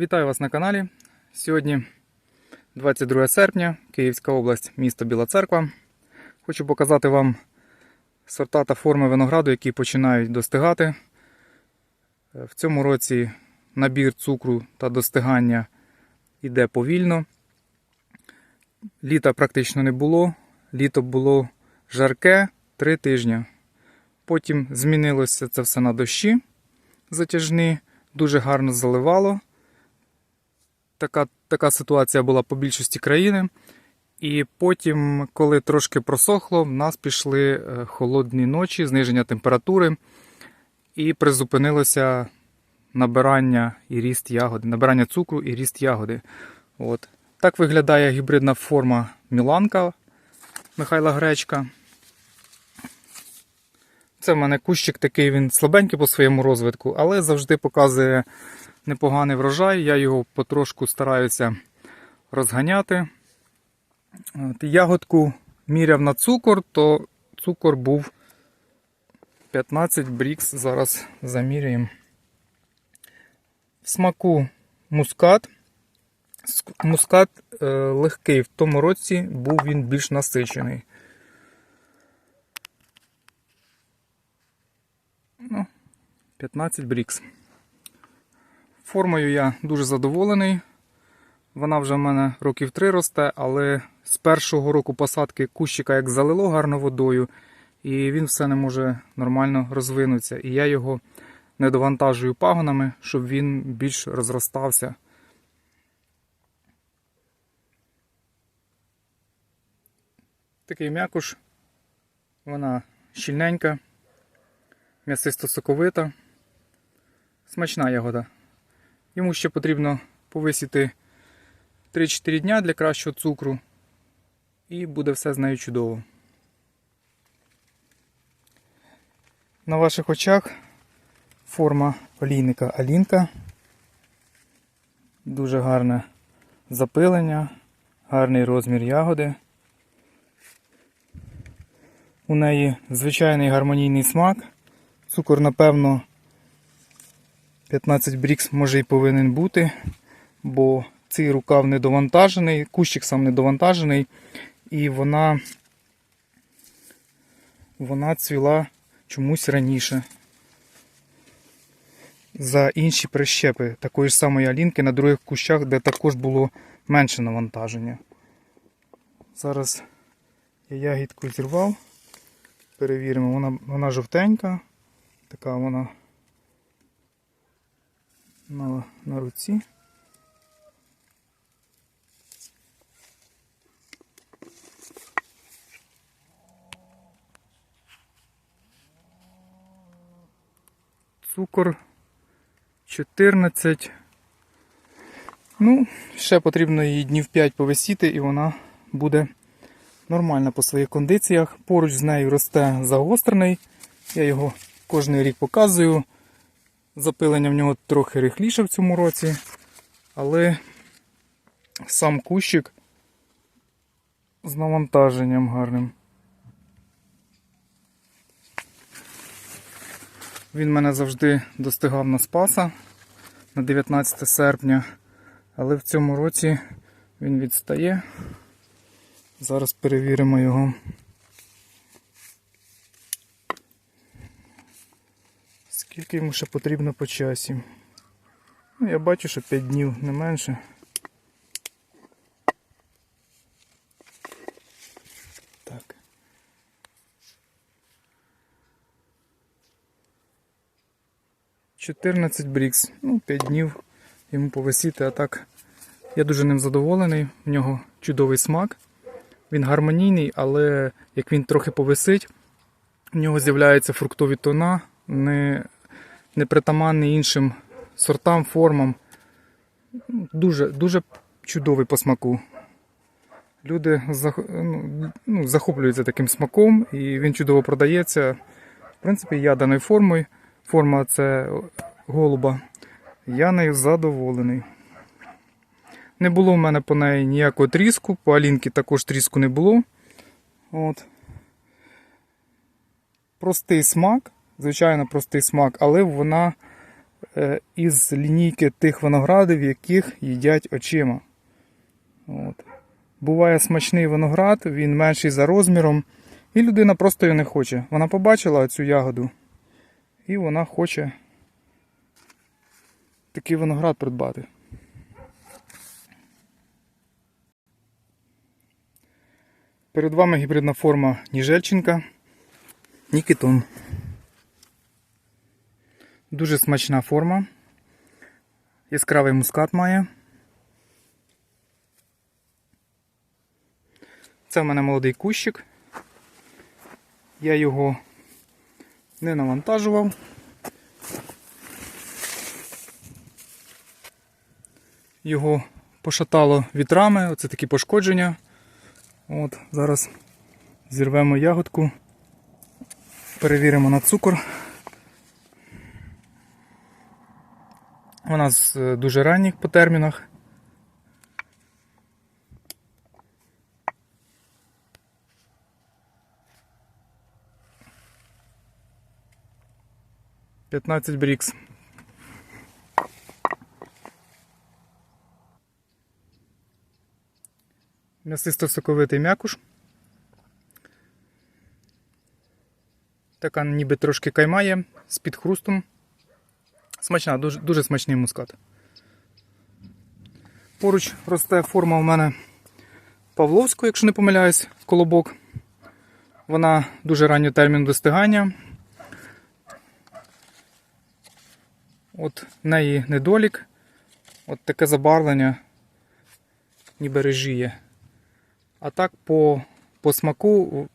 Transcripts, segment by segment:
Вітаю вас на каналі. Сьогодні 22 серпня, Київська область, місто Біла Церква. Хочу показати вам сорта та форми винограду, які починають достигати. В цьому році набір цукру та достигання йде повільно. Літа практично не було. Літо було жарке 3 тижні. Потім змінилося це все на дощі затяжні, дуже гарно заливало. Така, така ситуація була по більшості країни. І потім, коли трошки просохло, в нас пішли е, холодні ночі, зниження температури, і призупинилося набирання і ріст ягоди, набирання цукру і ріст ягоди. От. Так виглядає гібридна форма Міланка Михайла Гречка. Це в мене кущик такий, він слабенький по своєму розвитку, але завжди показує непоганий врожай. Я його потрошку стараюся розганяти. От, ягодку міряв на цукор, то цукор був 15 брікс. Зараз заміряємо. Смаку мускат. Мускат е, легкий. В тому році був він більш насичений. Ну, 15 брікс. Формою я дуже задоволений. Вона вже в мене років 3 росте, але з першого року посадки кущика як залило гарно водою, і він все не може нормально розвинутися. І я його не довантажую пагонами, щоб він більш розростався. Такий м'якуш, вона щільненька, м'ясисто соковита, смачна ягода. Йому ще потрібно повисіти 3-4 дня для кращого цукру, і буде все з нею чудово. На ваших очах форма олійника Алінка. Дуже гарне запилення, гарний розмір ягоди. У неї звичайний гармонійний смак. Цукор, напевно, 15 брікс може і повинен бути, бо цей рукав не довантажений, кущик сам не довантажений, і вона, вона цвіла чомусь раніше. За інші прищепи такої ж самої алінки на других кущах, де також було менше навантаження. Зараз я ягідку зірвав. Перевіримо, вона, вона жовтенька, така вона на, на руці. Цукор 14. Ну, ще потрібно її днів 5 повисіти, і вона буде нормальна по своїх кондиціях. Поруч з нею росте загострений. Я його кожен рік показую. Запилення в нього трохи рихліше в цьому році, але сам кущик з навантаженням гарним. Він мене завжди достигав на Спаса на 19 серпня, але в цьому році він відстає. Зараз перевіримо його. Скільки йому ще потрібно по часі? Ну, я бачу, що 5 днів не менше. Так. Чотирнадцять брікс. Ну, 5 днів йому повисіти, а так я дуже ним задоволений. В нього чудовий смак. Він гармонійний, але як він трохи повисить, в нього з'являються фруктові тона, не, не притаманні іншим сортам, формам. Дуже, дуже чудовий по смаку. Люди ну, ну, захоплюються таким смаком і він чудово продається. В принципі, я даною формою. Форма це голуба. Я нею задоволений. Не було в мене по неї ніякого тріску, по Алінки також тріску не було. От. Простий смак, звичайно, простий смак, але вона е, із лінійки тих виноградів, яких їдять очима. От. Буває смачний виноград, він менший за розміром, і людина просто його не хоче. Вона побачила цю ягоду, і вона хоче такий виноград придбати. Перед вами гібридна форма Ніжельченка Нікітон. Дуже смачна форма. Яскравий мускат має. Це в мене молодий кущик. Я його не навантажував. Його пошатало вітрами, оце такі пошкодження. От, Зараз зірвемо ягодку, перевіримо на цукор. Вона з е, дуже ранніх по термінах. П'ятнадцять брікс. М'ясисто соковитий м'якуш. Така ніби трошки каймає з під хрустом. Смачна, дуже, дуже смачний мускат. Поруч росте форма у мене Павловського, якщо не помиляюсь, колобок. Вона дуже раннього терміну достигання. От в неї недолік. От таке забарвлення, ніби режіє. А так по, по смаку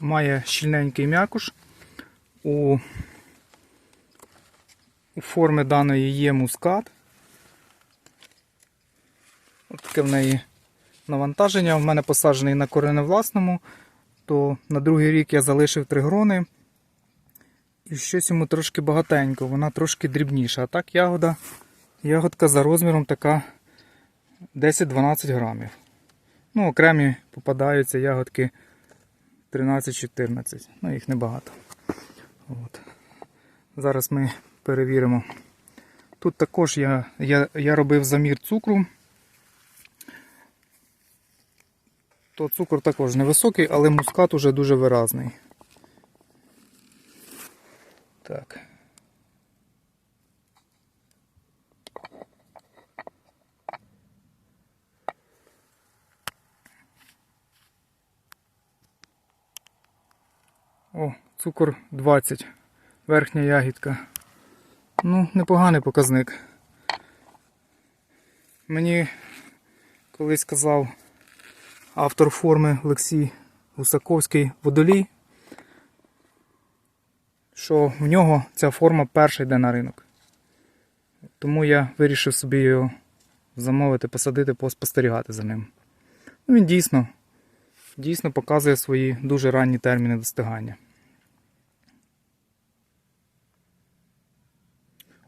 має щільненький м'якуш. У форми даної є мускат. От таке в неї навантаження. В мене посаджений на кореневласному, то на другий рік я залишив три грони. І щось йому трошки багатенько, вона трошки дрібніша. А так ягода, ягодка за розміром така 10-12 грамів. Ну, окремі попадаються ягодки 13-14. Ну, їх небагато. От. Зараз ми перевіримо. Тут також я, я, я робив замір цукру. То цукор також невисокий, але мускат уже дуже виразний. Так. О, цукор 20. Верхня ягідка. Ну, непоганий показник. Мені колись казав автор форми Олексій Гусаковський водолій, що в нього ця форма перша йде на ринок. Тому я вирішив собі його замовити, посадити, поспостерігати за ним. Ну, він дійсно, дійсно показує свої дуже ранні терміни достигання.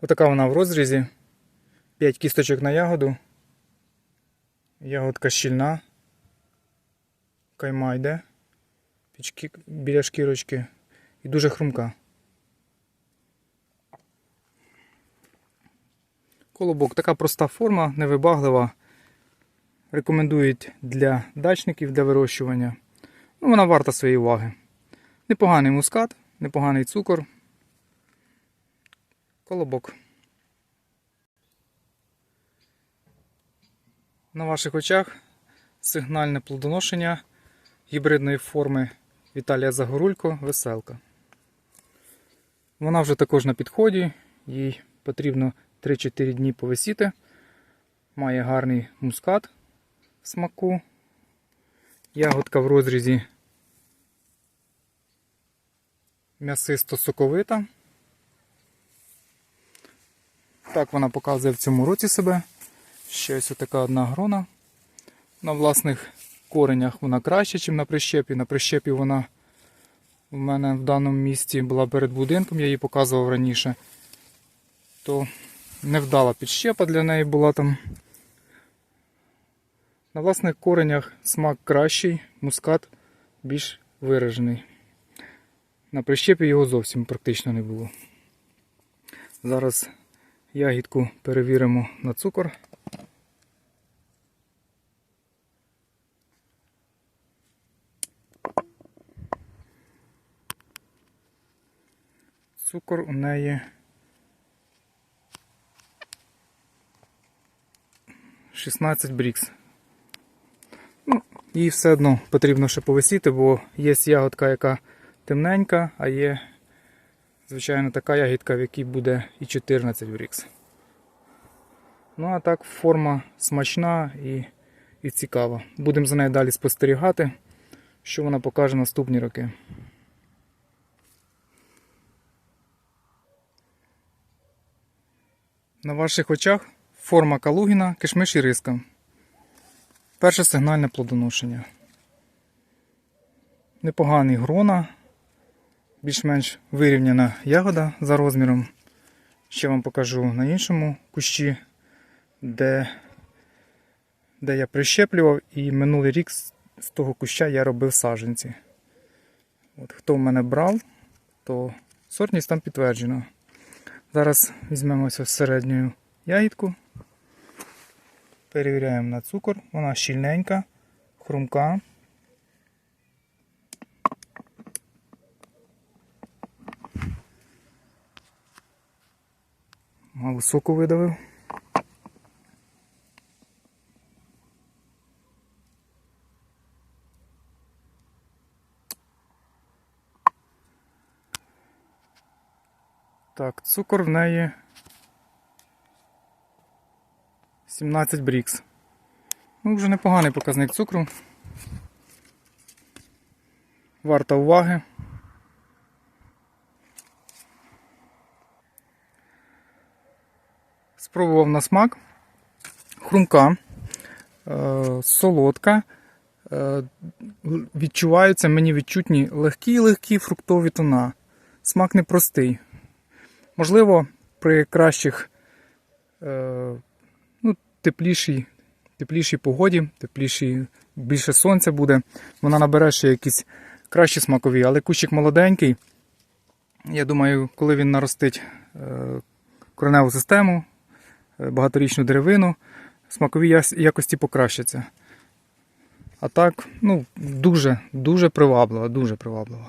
Отака вона в розрізі. 5 кісточок на ягоду. Ягодка щільна. Кайма йде під шкі... біля шкірочки і дуже хрумка. Колобок така проста форма, невибаглива. Рекомендують для дачників для вирощування. Ну, Вона варта своєї уваги. Непоганий мускат, непоганий цукор. Колобок. На ваших очах сигнальне плодоношення гібридної форми Віталія Загорулько веселка. Вона вже також на підході, їй потрібно 3-4 дні повисіти. Має гарний мускат в смаку. Ягодка в розрізі м'ясисто соковита. Так вона показує в цьому році себе. Ще ось така одна грона. На власних коренях вона краще, ніж на прищепі. На прищепі вона в мене в даному місці була перед будинком, я її показував раніше. То невдала підщепа для неї була там. На власних коренях смак кращий, мускат більш виражений. На прищепі його зовсім практично не було. Зараз Ягідку перевіримо на цукор. Цукор у неї 16 брікс. Ну, їй все одно потрібно ще повисіти, бо є ягодка, яка темненька, а є, звичайно, така ягідка, в якій буде і 14 брікс. Ну, а так, форма смачна і, і цікава. Будемо за нею далі спостерігати, що вона покаже наступні роки. На ваших очах форма Калугіна, кишмиш і риска. Перше сигнальне плодоношення. Непоганий грона, більш-менш вирівняна ягода за розміром. Ще вам покажу на іншому кущі, де, де я прищеплював, і минулий рік з того куща я робив саджанці. От, хто в мене брав, то сортність там підтверджена. Зараз візьмемо ось середню ягідку. Перевіряємо на цукор. Вона щільненька, хрумка. Мало соку видавив. Так, цукор в неї 17 брікс. Ну, вже непоганий показник цукру. Варта уваги. Спробував на смак. Хрумка, е, солодка. Е, відчуваються мені відчутні легкі-легкі фруктові тона. Смак непростий. Можливо, при кращих е, ну, теплішій, теплішій погоді, теплішій, більше сонця буде, вона набере ще якісь кращі смакові, але кущик молоденький. Я думаю, коли він наростить кореневу систему, багаторічну деревину, смакові якості покращаться. А так, ну, дуже, дуже привабливо, дуже привабливо.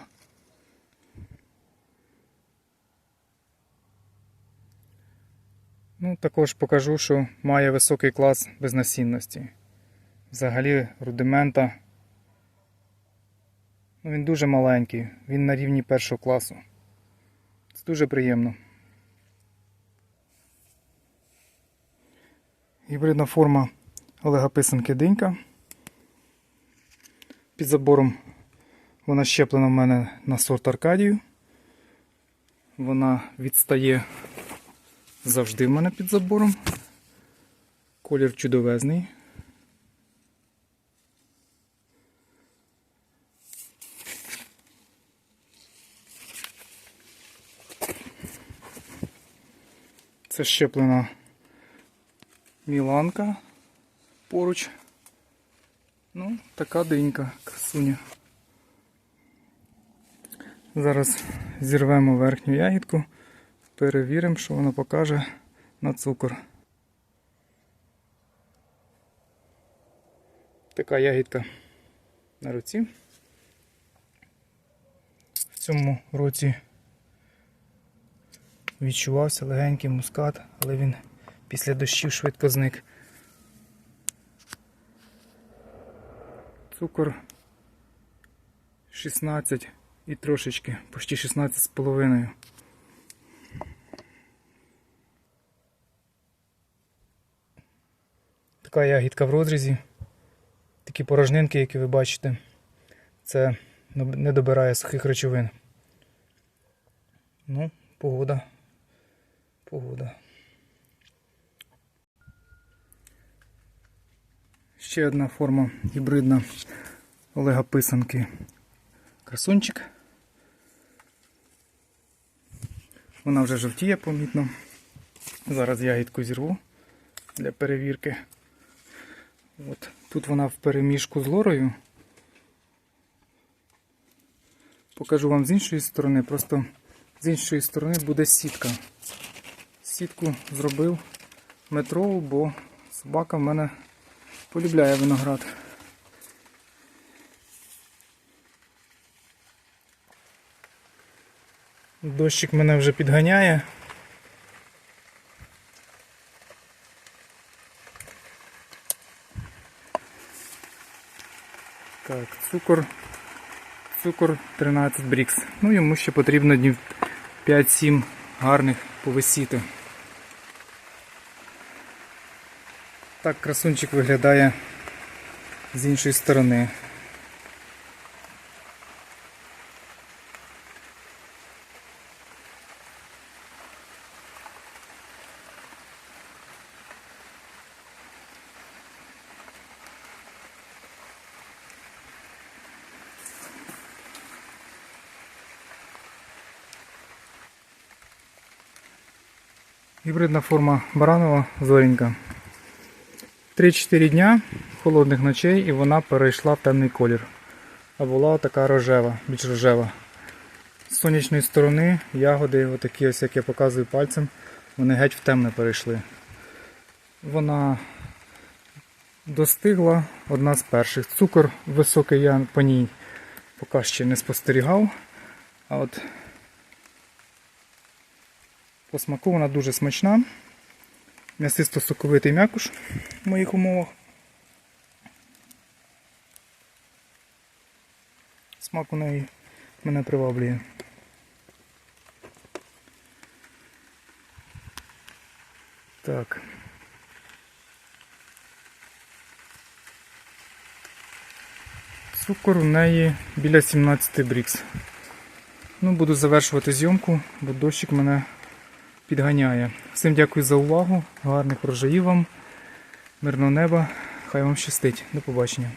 Ну, також покажу, що має високий клас безнасінності. Взагалі рудимента. Ну, він дуже маленький, він на рівні першого класу. Це дуже приємно. Гібридна форма Олега Писанки Динька. Під забором вона щеплена в мене на сорт Аркадію. Вона відстає завжди в мене під забором. Колір чудовезний. Це щеплена міланка поруч. Ну, така динька, красуня. Зараз зірвемо верхню ягідку. Перевіримо, що воно покаже на цукор. Така ягідка на руці. В цьому році відчувався легенький мускат, але він після дощів швидко зник. Цукор 16 і трошечки, почти 16 з половиною. Така ягідка в розрізі. Такі порожнинки, які ви бачите, це не добирає сухих речовин. Ну, погода. Погода. Ще одна форма гібридна Олега Писанки. Красунчик. Вона вже жовтіє помітно. Зараз ягідку зірву для перевірки. От. Тут вона в переміжку з лорою. Покажу вам з іншої сторони, просто з іншої сторони буде сітка. Сітку зробив метрову, бо собака в мене полюбляє виноград. Дощик мене вже підганяє. Так, цукор. Цукор 13 брікс. Ну йому ще потрібно днів 5-7 гарних повисіти. Так красунчик виглядає з іншої сторони. Гібридна форма Баранова зоренька. 3-4 дня холодних ночей і вона перейшла в темний колір. А була така рожева, більш рожева. З сонячної сторони ягоди, отакі ось, як я показую пальцем, вони геть в темне перейшли. Вона достигла одна з перших. Цукор високий я по ній поки ще не спостерігав. А от по смаку вона дуже смачна. М'ясисто соковитий м'якуш в моїх умовах. Смак у неї мене приваблює. Так. Цукор у неї біля 17 брікс. Ну, буду завершувати зйомку, бо дощик мене підганяє. Всім дякую за увагу, гарних врожаїв вам, мирного неба, хай вам щастить. До побачення.